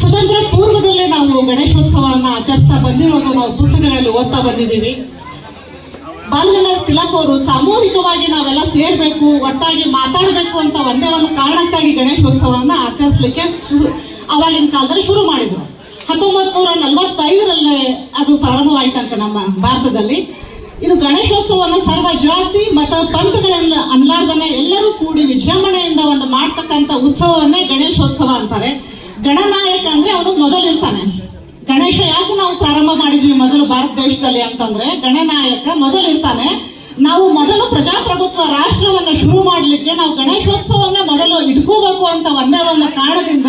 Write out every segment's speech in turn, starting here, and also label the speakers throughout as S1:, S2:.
S1: ಸ್ವತಂತ್ರ ಪೂರ್ವದಲ್ಲೇ ನಾವು ಗಣೇಶೋತ್ಸವವನ್ನ ಆಚರಿಸ್ತಾ ಬಂದಿರೋದು ನಾವು ಪುಸ್ತಕಗಳಲ್ಲಿ ಓದ್ತಾ ಬಂದಿದ್ದೀವಿ. ಬಾಲಗಂಗಾಧರ ತಿಲಕ್ ಅವರು ಸಾಮೂಹಿಕವಾಗಿ ನಾವೆಲ್ಲ ಸೇರ್ಬೇಕು, ಒಟ್ಟಾಗಿ ಮಾತಾಡಬೇಕು ಅಂತ ಒಂದೇ ಒಂದು ಕಾರಣಕ್ಕಾಗಿ ಗಣೇಶೋತ್ಸವವನ್ನ ಆಚರಿಸ್ಲಿಕ್ಕೆ ಅವಾಗಿನ ಕಾಲದಲ್ಲಿ ಶುರು ಮಾಡಿದ್ರು. ಹತ್ತೊಂಬತ್ ನೂರ ನಲವತ್ತೈದರಲ್ಲೇ ಅದು ಪ್ರಾರಂಭವಾಯ್ತಂತೆ ನಮ್ಮ ಭಾರತದಲ್ಲಿ. ಇದು ಗಣೇಶೋತ್ಸವವನ್ನು ಸರ್ವ ಜಾತಿ ಮತ, ಪಂಥಗಳೆಲ್ಲ ಅನ್ಲಾರ್ದನೆ ಎಲ್ಲರೂ ಕೂಡಿ ವಿಜೃಂಭಣೆಯಿಂದ ಒಂದು ಮಾಡ್ತಕ್ಕಂಥ ಉತ್ಸವವನ್ನೇ ಗಣೇಶೋತ್ಸವ ಅಂತಾರೆ. ಗಣನಾಯಕ ಅಂದ್ರೆ ಅವನು ಮೊದಲಿರ್ತಾನೆ ಗಣೇಶ ಯಾಕೆ ನಾವು ಪ್ರಾರಂಭ ಮಾಡಿದ್ವಿ ಮೊದಲು ಭಾರತ ದೇಶದಲ್ಲಿ ಅಂತಂದ್ರೆ ಗಣನಾಯಕ ಮೊದಲು ಇರ್ತಾನೆ. ನಾವು ಮೊದಲು ಪ್ರಜಾಪ್ರಭುತ್ವ ರಾಷ್ಟ್ರವನ್ನ ಶುರು ಮಾಡಲಿಕ್ಕೆ ನಾವು ಗಣೇಶೋತ್ಸವವನ್ನ ಮೊದಲು ಇಟ್ಕೋಬೇಕು ಅಂತ ಒಂದೇ ಒಂದು ಕಾರಣದಿಂದ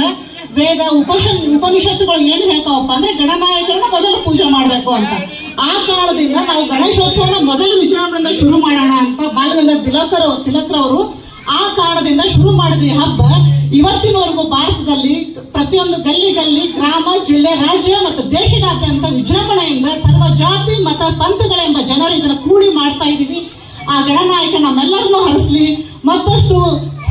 S1: ವೇದ ಉಪಶ ಉಪನಿಷತ್ತುಗಳು ಏನ್ ಹೇಳ್ತಾವಪ್ಪ ಅಂದ್ರೆ ಗಣನಾಯಕರನ್ನ ಮೊದಲು ಪೂಜೆ ಮಾಡಬೇಕು ಅಂತ. ಆ ಕಾರಣದಿಂದ ನಾವು ಗಣೇಶೋತ್ಸವನ ಮೊದಲು ವಿಜೃಂಭಣೆಯಿಂದ ಶುರು ಮಾಡೋಣ ಅಂತ ಬಾಲ್ಯದ ತಿಲಕರ, ತಿಲಕ್ರವರು ಆ ಕಾರಣದಿಂದ ಶುರು ಮಾಡಿದ ಹಬ್ಬ ಇವತ್ತಿನವರೆಗೂ ಭಾರತದಲ್ಲಿ ಪ್ರತಿಯೊಂದು ಗಲ್ಲಿ ಗಲ್ಲಿ ಗ್ರಾಮ, ಜಿಲ್ಲೆ, ರಾಜ್ಯ ಮತ್ತು ದೇಶದಾದ್ಯಂತ ವಿಜೃಂಭಣೆಯಿಂದ ಸರ್ವ ಜಾತಿ, ಮತ, ಪಂಥಗಳೆಂಬ ಜನರು ಇದನ್ನು ಕೂಡಿ ಮಾಡ್ತಾ ಇದ್ದೀವಿ. ಆ ಗಣನಾಯಕ ನಮ್ಮೆಲ್ಲರನ್ನೂ ಹರಿಸ್ಲಿ, ಮತ್ತಷ್ಟು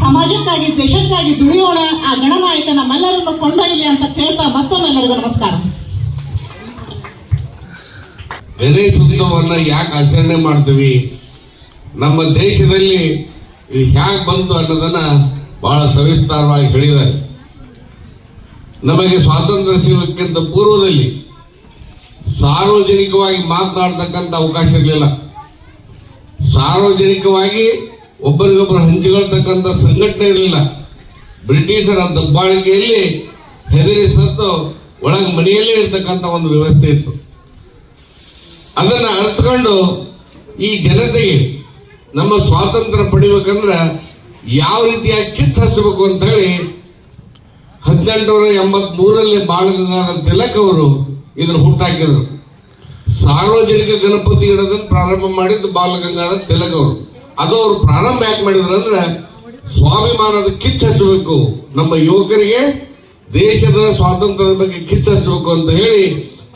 S1: ಸಮಾಜಕ್ಕಾಗಿ, ದೇಶಕ್ಕಾಗಿ ದುಡಿಯೋಣ. ಆ ಗಣನಾಯಕ ನಮ್ಮೆಲ್ಲರನ್ನು ಕೊಂಡೊಯ್ಯಲಿ ಅಂತ ಕೇಳ್ತಾ ಮತ್ತೊಮ್ಮೆ ಎಲ್ಲರಿಗೂ ನಮಸ್ಕಾರ.
S2: ಗಣೇಶ ಉತ್ಸವವನ್ನ ಯಾಕೆ ಆಚರಣೆ ಮಾಡ್ತೀವಿ? ನಮ್ಮ ದೇಶದಲ್ಲಿ ಹ್ಯಾಕ್ ಬಂತು ಅನ್ನೋದನ್ನ ಬಹಳ ಸವಿಸ್ತಾರವಾಗಿ ಹೇಳಿದ್ದಾರೆ. ನಮಗೆ ಸ್ವಾತಂತ್ರ್ಯ ಸಿಗೋಕ್ಕಿಂತ ಪೂರ್ವದಲ್ಲಿ ಸಾರ್ವಜನಿಕವಾಗಿ ಮಾತನಾಡ್ತಕ್ಕಂಥ ಅವಕಾಶ ಇರಲಿಲ್ಲ. ಸಾರ್ವಜನಿಕವಾಗಿ ಒಬ್ಬರಿಗೊಬ್ಬರು ಹಂಚಿಕೊಳ್ತಕ್ಕಂಥ ಸಂಘಟನೆ ಇರಲಿಲ್ಲ. ಬ್ರಿಟಿಷರ ದಬ್ಬಾಳಿಕೆಯಲ್ಲಿ ಹೆದರಿ ಸತ್ತು ಒಳಗೆ ಮನೆಯಲ್ಲೇ ಇರ್ತಕ್ಕಂಥ ಒಂದು ವ್ಯವಸ್ಥೆ ಇತ್ತು. ಅದನ್ನು ಅರ್ಥಕೊಂಡು ಈ ಜನತೆಗೆ ನಮ್ಮ ಸ್ವಾತಂತ್ರ್ಯ ಪಡಿಬೇಕಂದ್ರೆ ಯಾವ ರೀತಿಯಾಗಿ ಕಿಚ್ಚು ಹಚ್ಚಬೇಕು ಅಂತ ಹೇಳಿ ಹದಿನೆಂಟುನೂರ ಎಂಬತ್ ಮೂರರಲ್ಲಿ ಬಾಲಗಂಗಾಧರ ತಿಲಕ್ ಅವರು ಇದನ್ನು ಹುಟ್ಟಾಕಿದ್ರು. ಸಾರ್ವಜನಿಕ ಗಣಪತಿ ಇಡೋದನ್ನ ಪ್ರಾರಂಭ ಮಾಡಿದ್ದು ಬಾಲಗಂಗಾಧರ ತಿಲಕ್ ಅವರು. ಅದು ಅವರು ಪ್ರಾರಂಭ ಯಾಕೆ ಮಾಡಿದ್ರು ಅಂದ್ರೆ ಸ್ವಾಭಿಮಾನದ ಕಿಚ್ಚು ಹಚ್ಚಬೇಕು ನಮ್ಮ ಯುವಕರಿಗೆ ದೇಶದ ಸ್ವಾತಂತ್ರ್ಯದ ಬಗ್ಗೆ ಕಿಚ್ಚು ಹಚ್ಚಬೇಕು ಅಂತ ಹೇಳಿ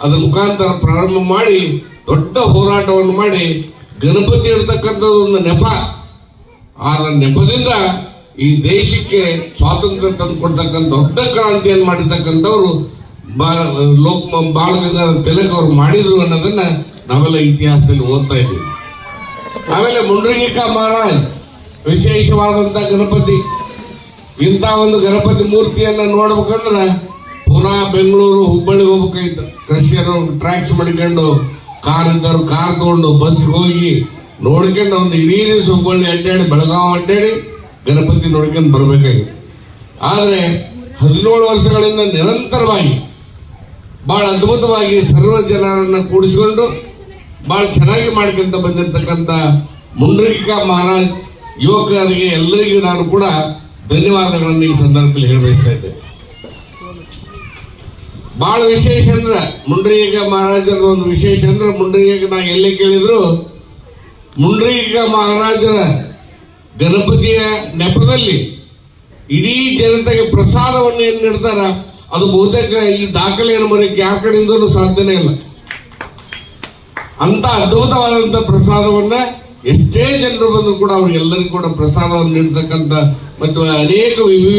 S2: ಅದರ ಮುಖಾಂತರ ಪ್ರಾರಂಭ ಮಾಡಿ ದೊಡ್ಡ ಹೋರಾಟವನ್ನು ಮಾಡಿ ಗಣಪತಿ ಇಡ್ತಕ್ಕಂಥದ್ದು ಒಂದು ನೆಪ. ಆ ನೆಪದಿಂದ ಈ ದೇಶಕ್ಕೆ ಸ್ವಾತಂತ್ರ್ಯ ತಂದು ಕೊಡ್ತಕ್ಕಂಥ ದೊಡ್ಡ ಕ್ರಾಂತಿಯನ್ನು ಮಾಡಿರ್ತಕ್ಕಂಥವ್ರು ಬಾ ಲೋಕ್ ಬಾಲಗಂಗಾಧರ ತಿಲಕ್ ಅವರು ಮಾಡಿದ್ರು ಅನ್ನೋದನ್ನ ನಾವೆಲ್ಲ ಇತಿಹಾಸದಲ್ಲಿ ಓದ್ತಾ ಇದ್ದೀವಿ. ಆಮೇಲೆ ಮುಂಡ್ರಿಗಿಕಾ ಮಹಾರಾಜ್ ವಿಶೇಷವಾದಂತ ಗಣಪತಿ. ಇಂಥ ಒಂದು ಗಣಪತಿ ಮೂರ್ತಿಯನ್ನ ನೋಡ್ಬೇಕಂದ್ರೆ ಪುನಃ ಬೆಂಗಳೂರು ಹುಬ್ಬಳ್ಳಿ ಹೋಗ್ಬೇಕಾಯ್ತು. ಕೃಷಿಯರು ಟ್ರ್ಯಾಕ್ಸ್ ಮಾಡ್ಕೊಂಡು ಕಾರ್ ಇದ್ದವ್ರು ಕಾರ್ ತಗೊಂಡು ಬಸ್ಗೆ ಹೋಗಿ ನೋಡ್ಕೊಂಡು ಒಂದು ಇಡೀ ದಿವಸ ಹುಬ್ಬಳ್ಳಿ ಅಡ್ಡಾಡಿ, ಬೆಳಗಾವಿ ಅಡ್ಡಾಡಿ ಗಣಪತಿ ನೋಡ್ಕೊಂಡು ಬರಬೇಕಾಗಿತ್ತು ಆದರೆ ಹದಿನೇಳು ವರ್ಷಗಳಿಂದ ನಿರಂತರವಾಗಿ ಬಹಳ ಅದ್ಭುತವಾಗಿ ಸರ್ವ ಜನರನ್ನು ಕೂಡಿಸಿಕೊಂಡು ಬಹಳ ಚೆನ್ನಾಗಿ ಮಾಡ್ಕೊಂತ ಬಂದಿರತಕ್ಕಂಥ ಮುಂಡ್ರಿಕಾ ಮಹಾರಾಜ್ ಯುವಕರಿಗೆ ಎಲ್ಲರಿಗೂ ನಾನು ಕೂಡ ಧನ್ಯವಾದಗಳನ್ನು ಈ ಸಂದರ್ಭದಲ್ಲಿ ಹೇಳಬಯಸ್ತಾ ಇದ್ದೇನೆ. ಬಹಳ ವಿಶೇಷ ಅಂದ್ರೆ ಮುಂಡ್ರಿಗ ಮಹಾರಾಜರ ಒಂದು ವಿಶೇಷ ಅಂದ್ರೆ ಮುಂಡ್ರಿಗ ನಾ ಎಲ್ಲೇ ಕೇಳಿದ್ರು ಮುಂಡ್ರಿಗ ಮಹಾರಾಜರ ಗಣಪತಿಯ ನೆಪದಲ್ಲಿ ಇಡೀ ಜನತೆಗೆ ಪ್ರಸಾದವನ್ನು ಏನು ನೀಡ್ತಾರ? ಅದು ಬಹುತೇಕ ಈ ದಾಖಲೆಯನ್ನು ಮರೆಯಕ್ಕೆ ಯಾವ ಕಡೆಯಿಂದಲೂ ಸಾಧ್ಯನೇ ಇಲ್ಲ. ಅಂತ ಅದ್ಭುತವಾದಂತ ಪ್ರಸಾದವನ್ನ ಎಷ್ಟೇ ಜನರು ಬಂದರೂ ಕೂಡ ಅವ್ರಿಗೆಲ್ಲರಿಗೂ ಕೂಡ ಪ್ರಸಾದವನ್ನು ನೀಡ್ತಕ್ಕಂಥ ಮತ್ತು ಅನೇಕ ವಿವಿಧ